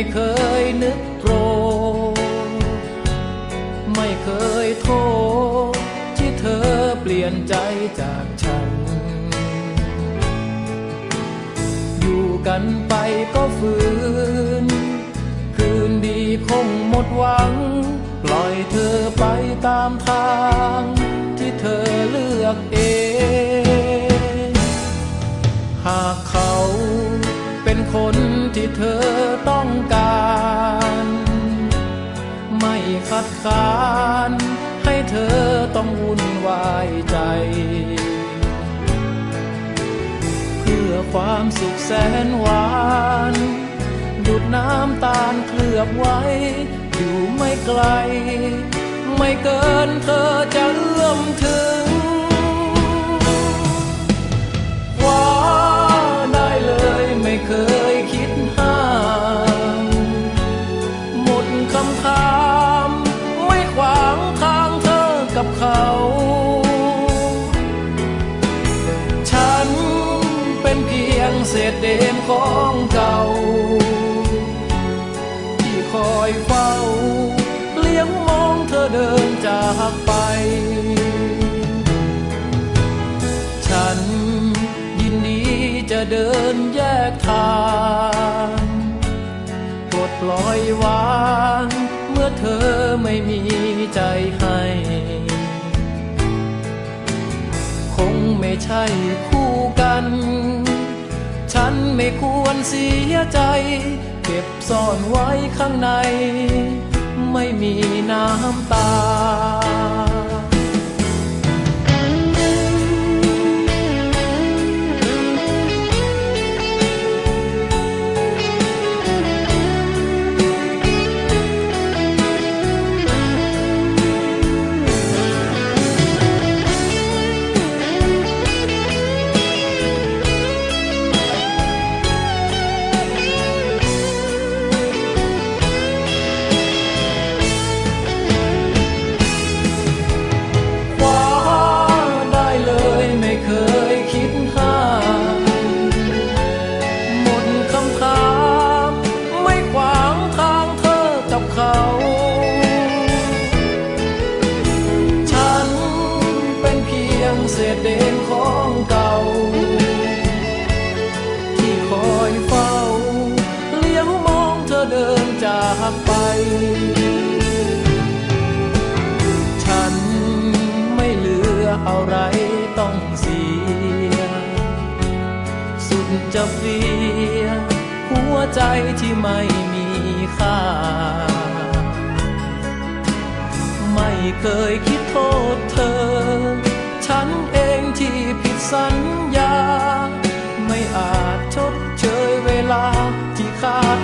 ไม่เคยนึกโกรธไม่เคยโทษที่เธอเปลี่ยนใจจากฉัน อยู่กันไปก็ฝืน คืนดีคงหมดหวัง ปล่อยเธอไปตามทาง ที่เธอเลือกเอง หากเขาเป็นคนที่เธอ ดกานให้เธอต้องวุ่นวายใจ เพื่อความสุขแสนหวานดุดน้ำตาลเคลือบไว้ อยู่ไม่ไกล ไม่เกินเธอจะเอื้อมถึง เพียงเศษเดนของเก่า ที่คอยเฝ้า เลี้ยงมองเธอเดินจากไป ฉันยินดีจะเดินแยกทางปลดปล่อยวางเมื่อเธอไม่มีใจให้คงไม่ใช่คู่กัน ฉันไม่ควรเสียใจ เก็บซ่อนไว้ข้างใน ไม่มีน้ำตา จะเฟียหัวใจที่ไม่มีค่า ไม่เคยคิดโทษเธอ ฉันเองที่ผิดสัญญา ไม่อาจชดเชยเวลาที่ขาด